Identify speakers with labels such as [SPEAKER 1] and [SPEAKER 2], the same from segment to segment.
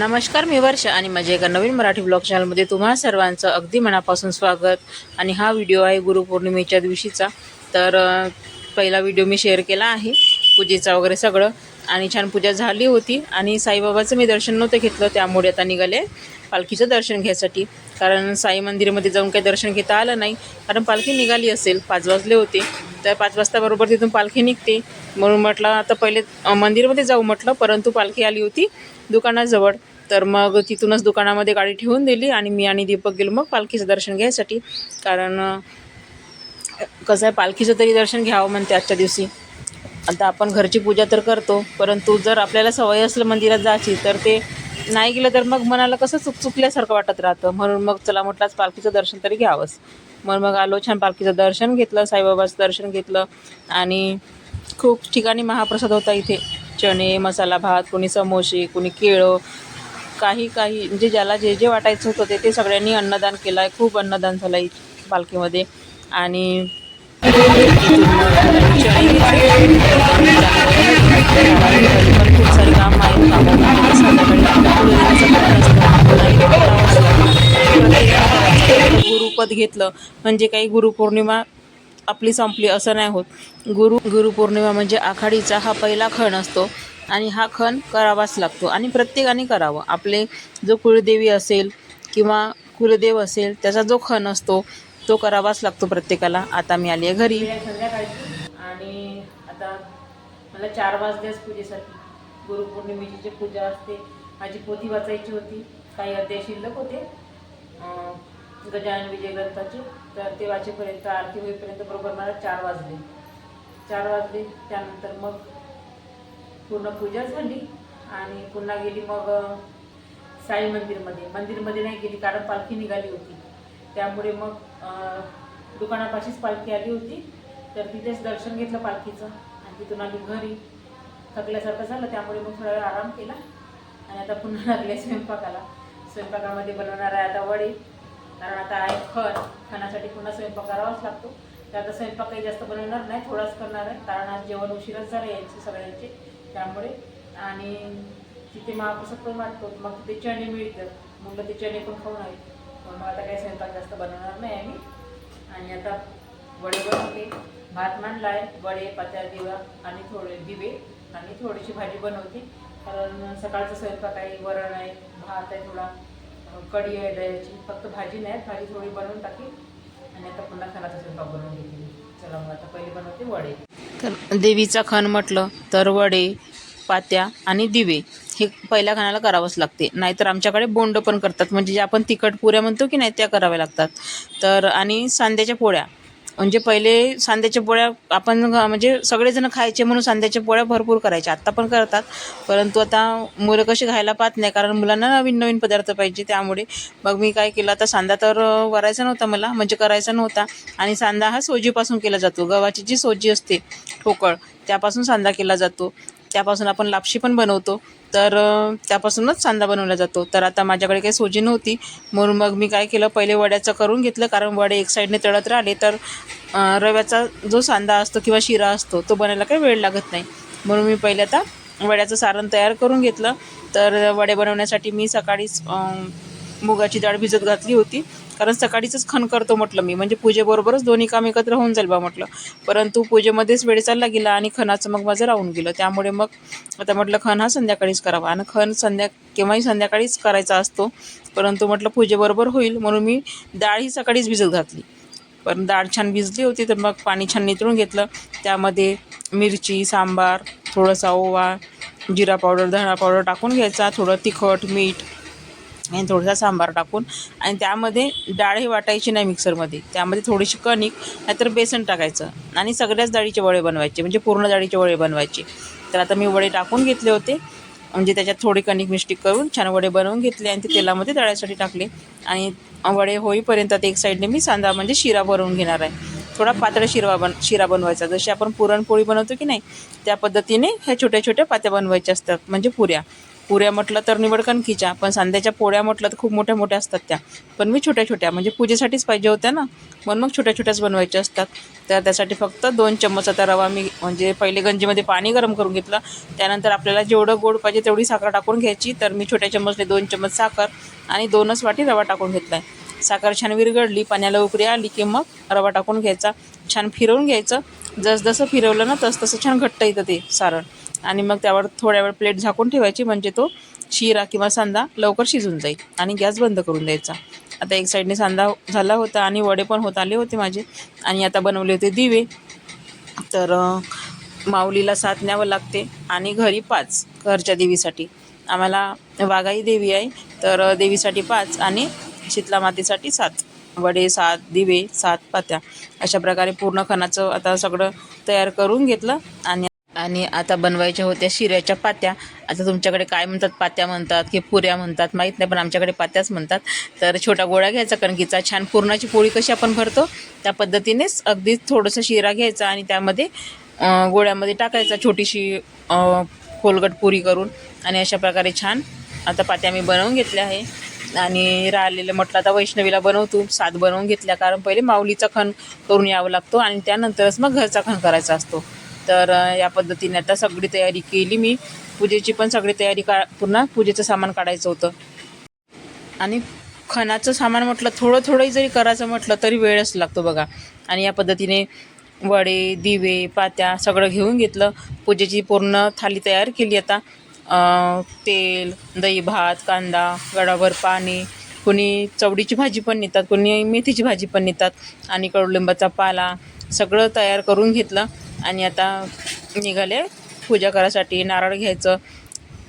[SPEAKER 1] नमस्कार मी वर्ष आणि माझ्या एका नवीन मराठी ब्लॉग चॅनलमध्ये तुम्हा सर्वांचं अगदी मनापासून स्वागत. आणि हा व्हिडिओ आहे गुरुपौर्णिमेच्या दिवशीचा. तर पहिला व्हिडिओ मी शेअर केला आहे. पूजेचा वगैरे सगळं. आणि छान पूजा झाली होती. आणि साईबाबाचं मी दर्शन नव्हतं घेतलं त्यामुळे आता निघाले पालखीचं दर्शन घ्यायसाठी. कारण साई मंदिरामध्ये जाऊन काही दर्शन घेता आलं नाही. कारण पालखी निघाली असेल पाच वाजले होते. तर पाच वाजताबरोबर तिथून पालखी निघते. म्हणून म्हटलं आता पहिले मंदिरमध्ये जाऊ म्हटलं परंतु पालखी आली होती दुकानाजवळ. तर मग तिथूनच दुकानामध्ये गाडी ठेवून दिली आणि मी आणि दीपक गेलो मग पालखीचं दर्शन घ्यायसाठी. कारण कसं आहे पालखीचं तरी दर्शन घ्यावं म्हणते आजच्या दिवशी. आता आपण घरची पूजा तर करतो परंतु जर आपल्याला सवय असलं मंदिरात जायची तर ते नाही गेलं तर मग मनाला कसं चुक चुकल्यासारखं वाटत राहतं. म्हणून मग चला म्हटलं आज पालखीचं दर्शन तरी घ्यावंच. म्हणून मग आलो छान पालखीचं दर्शन घेतलं साईबाबाचं दर्शन घेतलं आणि खूप ठिकाणी महाप्रसाद होता इथे. चणे मसाला भात कोणी समोसे कोणी केळं काही काही म्हणजे ज्याला जे जे वाटायचं होतं ते ते सगळ्यांनी अन्नदान केलं आहे खूप अन्नदान झालं आहे पालखीमध्ये. आणि खूप सारे काम आहेत संध्याकाळी गुरुपद घेतलं. म्हणजे काही गुरुपौर्णिमा आपली संपली असं नाही होत. गुरु गुरुपौर्णिमा म्हणजे आखाडीचा हा पहिला खण असतो. आणि हा खण करावाच लागतो. आणि प्रत्येकाने करावं. आपले जो कुळदेवी असेल किंवा कुलदेव असेल त्याचा जो खण असतो तो करावाच लागतो प्रत्येकाला. आता मी आली आहे घरी संध्याकाळी आणि आता मला चार वाजल्याच पूजेसाठी. गुरुपौर्णिमेची जी पूजा असते. माझी पोथी वाचायची होती. काही अध्याय शिल्लक होते. गजानन विजय ग्रंथाचे तर ते वाचेपर्यंत आरती होईपर्यंत बरोबर मला चार वाजले. चार वाजले. त्यानंतर मग पूर्ण पूजा झाली. आणि पुन्हा गेली मग साई मंदिरमध्ये. मंदिरमध्ये नाही गेली कारण पालखी निघाली होती. त्यामुळे मग दुकानापाशीच पालखी आली होती. तर तिथेच दर्शन घेतलं पालखीचं. आणि तिथून आली घरी थकल्यासारखं झालं. त्यामुळे मग थोडा वेळ आराम केला. आणि आता पुन्हा लागले स्वयंपाकाला. स्वयंपाकामध्ये बनवणार आहे आता वडी. कारण आता आहे खत. खाण्यासाठी पुन्हा स्वयंपाक करावाच लागतो. तर आता स्वयंपाक काही जास्त बनवणार नाही. थोडाच करणार आहे. कारण आज जेवण उशीरच झालं यांचे सगळ्यांचे. त्यामुळे आणि तिथे महाप्रसाद पण वाटतो. मग तिथे चणे मिळतं मग ते चणे पण खाऊन आहेत मग आता काही स्वयंपाक जास्त बनवणार नाही आम्ही. आणि आता वडे बनवते. भात मांडला आहे वडे पात्या दिवा आणि थोडे दिवे. आणि थोडीशी भाजी बनवते. कारण सकाळचा स्वयंपाक आहे वरण आहे भात आहे थोडा. कढी आहे दह्याची. फक्त भाजी नाही भाजी थोडी बनवून टाकी. आणि आता पुन्हा खणाचा स्वयंपाक बनवून घेते चला मग आता पहिले बनवते वडे. तर देवीचा खण म्हटलं तर वडे पात्या आणि दिवे हे पहिल्या खाण्याला करावंच लागते. नाहीतर आमच्याकडे बोंड पण करतात. म्हणजे जे आपण तिखट पुऱ्या म्हणतो की नाही त्या कराव्या लागतात. तर आणि सांध्याच्या पोळ्या. म्हणजे पहिले सांध्याच्या पोळ्या आपण म्हणजे सगळेजण खायचे म्हणून सांध्याच्या पोळ्या भरपूर करायच्या आत्ता पण करतात. परंतु आता मुलं कशी खायला पाहत नाही. कारण मुलांना नवीन नवीन पदार्थ पाहिजे त्यामुळे. मग मी काय केलं आता सांदा तर वरायचा नव्हता मला. म्हणजे करायचा नव्हता. आणि सांदा हा सोजीपासून केला जातो. गव्हाची जी सोजी असते ठोकळ त्यापासून सांदा केला जातो. त्यापासून आपण लापशी पण बनवतो. तर त्यापासूनच सांदा बनवला जातो. तर आता माझ्याकडे काही सोजी नव्हती. म्हणून मग मी काय केलं पहिले वड्याचं करून घेतलं. कारण वडे एक साईडने तळत राहिले. तर रव्याचा जो सांदा असतो किंवा शिरा असतो तो बनायला काही वेळ लागत नाही. म्हणून मी पहिले आता वड्याचं सारण तयार करून घेतलं. तर वडे बनवण्यासाठी मी सकाळीच मुगाची डाळ भिजत घातली होती. कारण सकाळीचंच खण करतो म्हटलं मी. म्हणजे पूजेबरोबरच दोन्ही काम एकत्र होऊन जाईल बा म्हटलं. परंतु पूजेमध्येच वेळ चालला गेला आणि खणाचं मग माझं राहून गेलं. त्यामुळे मग आता म्हटलं खण हा संध्याकाळीच करावा. आणि खण संध्या केव्हाही संध्याकाळीच करायचा असतो. परंतु म्हटलं पूजेबरोबर होईल. म्हणून मी डाळ ही सकाळीच भिजत घातली. पण डाळ छान भिजली होती तर मग पाणी छान नितळून घेतलं. त्यामध्ये मिरची सांबार थोडासा ओवा जिरा पावडर धणा पावडर टाकून घ्यायचा. थोडं तिखट मीठ आणि थोडासा सांबार टाकून आणि त्यामध्ये डाळ ही वाटायची नाही मिक्सरमध्ये. त्यामध्ये थोडीशी कणिक नाहीतर बेसन टाकायचं आणि सगळ्याच डाळीचे वडे बनवायचे म्हणजे पूर्ण डाळीचे वडे बनवायचे. तर आता मी वडे टाकून घेतले होते. म्हणजे त्याच्यात थोडी कणिक मिस्टिक करून छान वडे बनवून घेतले आणि ते तेलामध्ये तळ्यासाठी टाकले. आणि वडे होईपर्यंत ते एक साईडने मी सांदा म्हणजे शिरा बनवून घेणार आहे. थोडा पातळ शिरवा बन शिरा बनवायचा. जशी आपण पुरणपोळी बनवतो की नाही त्या पद्धतीने ह्या छोट्या छोट्या पात्या बनवायच्या असतात म्हणजे पुऱ्या. पुऱ्या म्हटलं तर निवड कणकीच्या पण सांध्याच्या पोळ्या म्हटलं तर खूप मोठ्या मोठ्या असतात त्या. पण मी छोट्या छोट्या म्हणजे पूजेसाठीच पाहिजे होत्या ना. म्हणून मग छोट्या छोट्याच बनवायच्या असतात. तर त्यासाठी फक्त दोन चम्मच आता रवा मी म्हणजे पहिले गंजीमध्ये पाणी गरम करून घेतलं. त्यानंतर आपल्याला जेवढं गोड पाहिजे तेवढी साखर टाकून घ्यायची. तर मी छोट्या चम्मचने दोन चम्मच साखर आणि दोनच वाटी रवा टाकून घेतला आहे साखर छान विरघडली पाण्याला उकळी आली की मग रवा टाकून घ्यायचा. छान फिरवून घ्यायचं. जसजसं फिरवलं ना तसतसं छान घट्ट येतं ते सारण. आणि मग त्यावर थोड्या वेळ प्लेट झाकून ठेवायची म्हणजे तो शिरा किंवा सांदा लवकर शिजून जाईल आणि गॅस बंद करून द्यायचा. आता एक साईडने सांदा झाला होता आणि वडे पण होत आले होते माझे आणि आता बनवले होते दिवे. तर माऊलीला सात न्यावं लागते आणि घरी पाच घरच्या देवीसाठी. आम्हाला वाघाई देवी आहे तर देवीसाठी पाच आणि शीतला मातेसाठी सात. वडे सात दिवे सात पात्या. अशा प्रकारे पूर्ण खणाचं आता सगळं तयार करून घेतलं आणि आणि आता बनवायच्या होत्या शिऱ्याच्या पात्या. आता तुमच्याकडे काय म्हणतात? पात्या म्हणतात की पुऱ्या म्हणतात. माहीत नाही पण आमच्याकडे पात्याच म्हणतात. तर छोटा गोळा घ्यायचा कणकीचा छान पुरणाची पोळी कशी आपण भरतो त्या पद्धतीनेच अगदी थोडंसं शिरा घ्यायचा आणि त्यामध्ये गोळ्यामध्ये टाकायचा छोटीशी खोलगट पुरी करून. आणि अशा प्रकारे छान आता पात्या मी बनवून घेतल्या आहे. आणि राहिलेलं म्हटलं आता वैष्णवीला बनवतो. सात बनवून घेतल्या कारण पहिले माऊलीचा खण करून यावं लागतो आणि त्यानंतरच मग घरचा खण करायचा असतो. तर या पद्धतीने आता सगळी तयारी केली मी. पूजेची पण सगळी तयारी का पुन्हा पूजेचं सामान काढायचं होतं. आणि खणाचं सामान म्हटलं थोडं थोडंही जरी करायचं म्हटलं तरी वेळच लागतो बघा. आणि या पद्धतीने वडे दिवे पात्या सगळं घेऊन घेतलं. पूजेची पूर्ण थाली तयार केली आता. तेल दही भात कांदा गडाभर पाणी कोणी चवडीची भाजी पण नेतात कोणी मेथीची भाजी पण नेतात. आणि कडुलिंबाचा पाला सगळं तयार करून घेतलं. आणि आता निघाले पूजा करायसाठी नारळ घ्यायचं.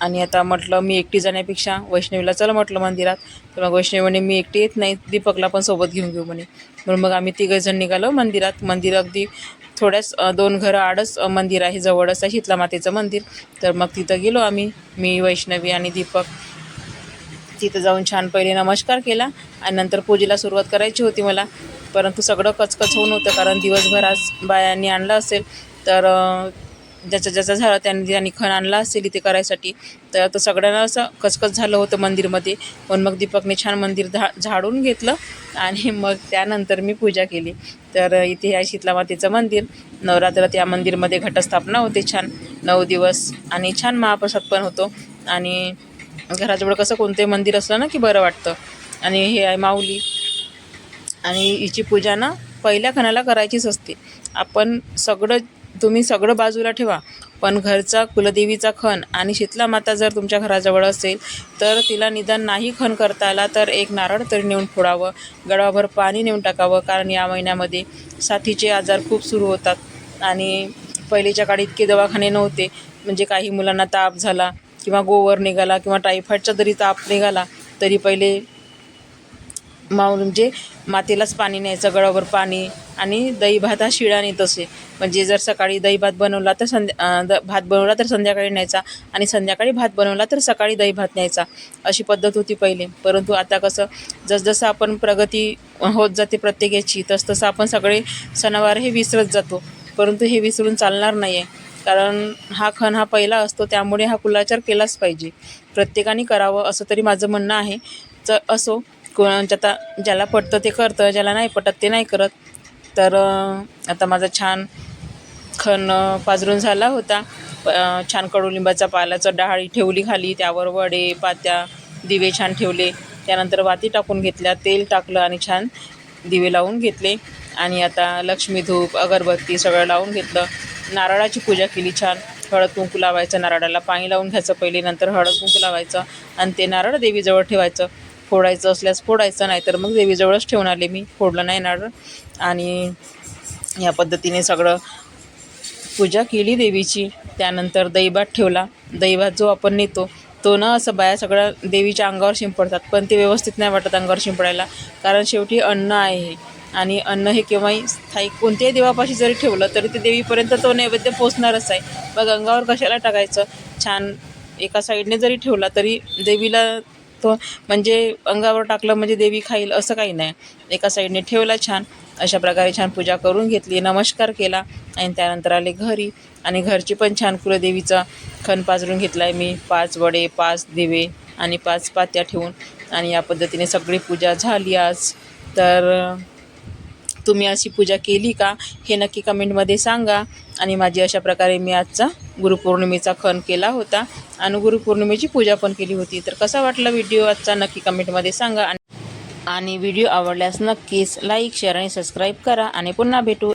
[SPEAKER 1] आणि आता म्हटलं मी एकटी जाण्यापेक्षा वैष्णवीला चला म्हटलं मंदिरात. तर मग वैष्णवी म्हणे मी एकटी येत नाही दीपकला पण सोबत घेऊन घेऊ म्हणे. म्हणून मग आम्ही तिघंजण निघालो मंदिरात. मंदिर अगदी थोड्याच दोन घरं आडच मंदिर आहे जवळच आहे शीतला मातेचं मंदिर. तर मग तिथं गेलो आम्ही मी वैष्णवी आणि दीपक. तिथं जाऊन छान पहिले नमस्कार केला आणि नंतर पूजेला सुरुवात करायची होती मला. परंतु सगळं कचकच होऊन होतं कारण दिवसभर आज बायांनी आणलं असेल तर ज्याचा ज्याचं ज्याचं झालं त्यांनी त्यांनी खण आणला असेल इथे करायसाठी तर तो सगळ्यांना असं कचकच झालं होतं मंदिरमध्ये. पण मग दीपकने छान मंदिर झा झाडून घेतलं आणि मग त्यानंतर मी पूजा केली. तर इथे आहे शीतला मातेचं मंदिर. नवरात्रात या मंदिरमध्ये घटस्थापना होते छान. नऊ दिवस आणि छान महाप्रसाद पण होतो. आणि घराजवळ कसं कोणते मंदिर असलं ना की बरं वाटतं. आणि हे आहे माऊली. आणि हिची पूजा ना पहिल्या खणाला करायचीच असते. आपण सगळं तुम्ही सगळं बाजूला ठेवा. पण घरचा कुलदेवीचा खण आणि शीतला माता जर तुमच्या घराजवळ असेल तर तिला निदान नाही खण करता आला तर एक नारळ तरी नेऊन फोडावं. गडाभर पाणी नेऊन टाकावं कारण या महिन्यामध्ये साथीचे आजार खूप सुरू होतात. आणि पहिलेच्या काळी इतके दवाखाने नव्हते. म्हणजे काही मुलांना ताप झाला किंवा गोवर निघाला किंवा टायफॉईडचा जरी ताप निघाला तरी पहिले माऊ म्हणजे मातेलाच पाणी न्यायचं गळावर पाणी आणि दही भात हा शिळा नेत असे. म्हणजे जर सकाळी दही भात बनवला तर संध्या द भात बनवला तर संध्याकाळी न्यायचा आणि संध्याकाळी भात बनवला तर सकाळी दही भात न्यायचा अशी पद्धत होती पहिले. परंतु आता कसं जसजसं आपण प्रगती होत जाते प्रत्येकाची तसतसं आपण सगळे सणवार हे विसरत जातो. परंतु हे विसरून चालणार नाही आहे कारण हा खण हा पहिला असतो त्यामुळे हा कुलाचार केलाच पाहिजे. प्रत्येकाने करावं असं तरी माझं म्हणणं आहे. तर असो कोणाच्या आता ज्याला पटतं ते करतं ज्याला नाही पटत ते नाही करत. तर आता माझा छान खण पाजरून झाला होता. छान कडुलिंबाचा पाल्याचं डहाळी ठेवली खाली त्यावर वडे पात्या दिवे छान ठेवले. त्यानंतर वाती टाकून घेतल्या तेल टाकलं आणि छान दिवे लावून घेतले. आणि आता लक्ष्मी धूप अगरबत्ती सगळं लावून घेतलं. नारळाची पूजा केली छान. हळद कुंकू लावायचं नारळाला पाणी लावून घ्यायचं पहिले नंतर हळद कुंकू लावायचं आणि ते नारळ देवीजवळ ठेवायचं. फोडायचं असल्यास फोडायचं नाहीतर मग देवीजवळच ठेवून आले मी. फोडलं नाही नारळ आणि या पद्धतीने सगळं पूजा केली देवीची. त्यानंतर दहीभात ठेवला. दहीभात जो आपण नेतो तो ना असं बाया सगळ्या देवीच्या अंगावर शिंपडतात पण ते व्यवस्थित नाही वाटत अंगावर शिंपडायला. कारण शेवटी अन्न आहे आणि अन्न हे केव्हाही स्थायिक कोणत्याही देवापाशी जरी ठेवलं तरी ते देवीपर्यंत तो नैवेद्य पोचणारच आहे. मग अंगावर कशाला टाकायचं? छान एका साईडने जरी ठेवला तरी देवीला तो म्हणजे अंगावर टाकलं म्हणजे देवी खाईल असं काही नाही. एका साईडने ठेवला छान. अशा प्रकारे छान पूजा करून घेतली. नमस्कार केला आणि त्यानंतर आले घरी. आणि घरची पण छान कुलदेवीचा खण पाजरून घेतला आहे मी. पाच वडे पाच दिवे आणि पाच पात्या ठेवून. आणि या पद्धतीने सगळी पूजा झाली आज. तर तुम्ही अशी पूजा केली का हे नक्की कमेंटमध्ये सांगा. आणि माझी अशा प्रकारे मी आजचा गुरुपौर्णिमेचा खण केला होता आणि गुरुपौर्णिमेची पूजा पण केली होती. तर कसा वाटला व्हिडिओ आजचा नक्की कमेंटमध्ये सांगा. आणि व्हिडिओ आवडल्यास नक्कीच लाईक शेअर आणि सबस्क्राईब करा. आणि पुन्हा भेटू.